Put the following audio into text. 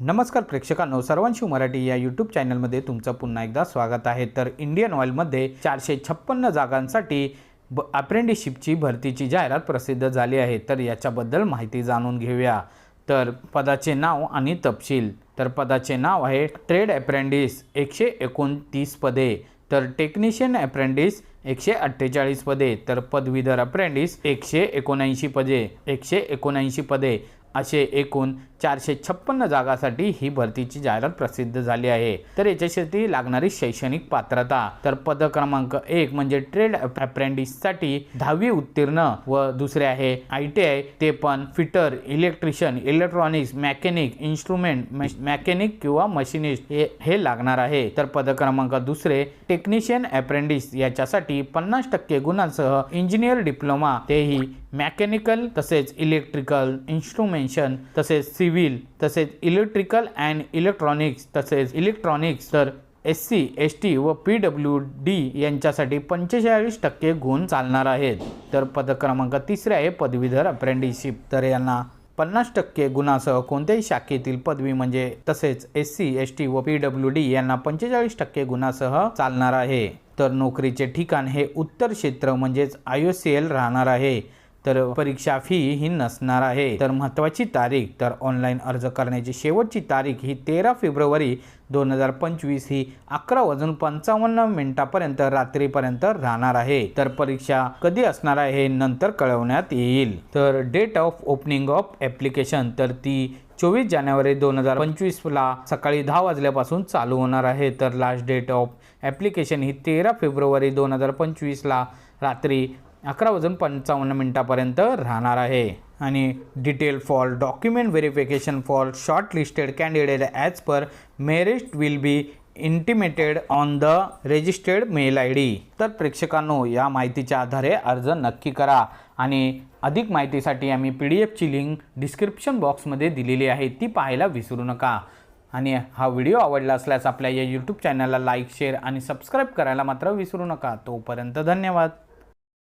नमस्कार प्रेक्षकांनो सर्वांशी मराठी या यूट्यूब चॅनलमध्ये तुमचं पुन्हा एकदा स्वागत आहे. तर इंडियन ऑइलमध्ये चारशे छप्पन्न जागांसाठी ब अप्रेंटिसशिपची भरतीची जाहिरात प्रसिद्ध झाली आहे. तर याच्याबद्दल माहिती जाणून घेऊया. तर पदाचे नाव आणि तपशील. तर पदाचे नाव आहे ट्रेड अप्रेंटिस एकशे एकोणतीस पदे. तर टेक्निशियन अप्रेंटिस एकशे अठ्ठेचाळीस पदे. तर पदवीधर अप्रेंटिस एकशे एकोणऐंशी पदे. एकशे एकोणऐंशी पदे. असे एकूण चारशे छप्पन्न जागासाठी ही भरतीची जाहिरात प्रसिद्ध झाली आहे. तर याच्यासाठी लागणारी शैक्षणिक पात्रता. तर पद क्रमांक एक म्हणजे ट्रेड अप्रेंटिससाठी दहावी उत्तीर्ण व दुसरे आहे. आय टी आय ते पण fitter electrician electronics mechanic instrument mechanic किंवा मशिनिस्ट हे लागणार आहे. तर पद क्रमांक दुसरे टेक्निशियन अप्रेंटिस याच्यासाठी पन्नास टक्के गुणांसह इंजिनियर डिप्लोमा. तेही मॅकॅनिकल तसेच इलेक्ट्रिकल इन्स्ट्रुमेंशन तसेच सिव्हिल तसेच इलेक्ट्रिकल अँड इलेक्ट्रॉनिक्स तसेच इलेक्ट्रॉनिक्स तर एस सी एस टी व पी डब्ल्यू डी यांच्यासाठी पंचेचाळीस टक्के गुण चालणार आहेत. तर पद क्रमांक तिसरे आहे पदवीधर अप्रेंटिसशिप तर यांना पन्नास टक्के गुणासह कोणत्याही शाखेतील पदवी म्हणजे तसेच एस सी एस टी व पी डब्ल्यू डी यांना पंचेचाळीस टक्के गुणासह चालणार आहे. तर नोकरीचे ठिकाण हे उत्तर क्षेत्र म्हणजेच आय ओ सी एल राहणार आहे. तर परीक्षा फी ही नसणार आहे. तर महत्त्वाची तारीख तर ऑनलाईन अर्ज करण्याची शेवटची तारीख ही तेरा फेब्रुवारी दोन हजार पंचवीस ही अकरा वाजून पंचावन्न मिनिटापर्यंत रात्रीपर्यंत राहणार आहे. तर परीक्षा कधी असणार आहे हे नंतर कळवण्यात येईल. तर date of opening of application तर ती चोवीस जानेवारी दोन हजार पंचवीसला सकाळी दहा वाजल्यापासून चालू होणार आहे. तर लास्ट डेट ऑफ ॲप्लिकेशन ही तेरा फेब्रुवारी दोन हजार पंचवीसला रात्री अकरा वाजून पंचावन्न मिनटापर्यंत राहणार आहे. आणि detail for document verification for short listed candidate as per merit will be intimated on the registered mail I D तर प्रेक्षकांनो या माहितीच्या आधारे अर्ज नक्की करा. आणि अधिक माहितीसाठी आम्ही पी डी एफची लिंक डिस्क्रिप्शन बॉक्समध्ये दिलेली आहे ती पाहायला विसरू नका. आणि हा व्हिडिओ आवडला असल्यास आपल्या या यूट्यूब चॅनलला लाईक शेअर आणि सबस्क्राईब करायला मात्र विसरू नका. तोपर्यंत धन्यवाद.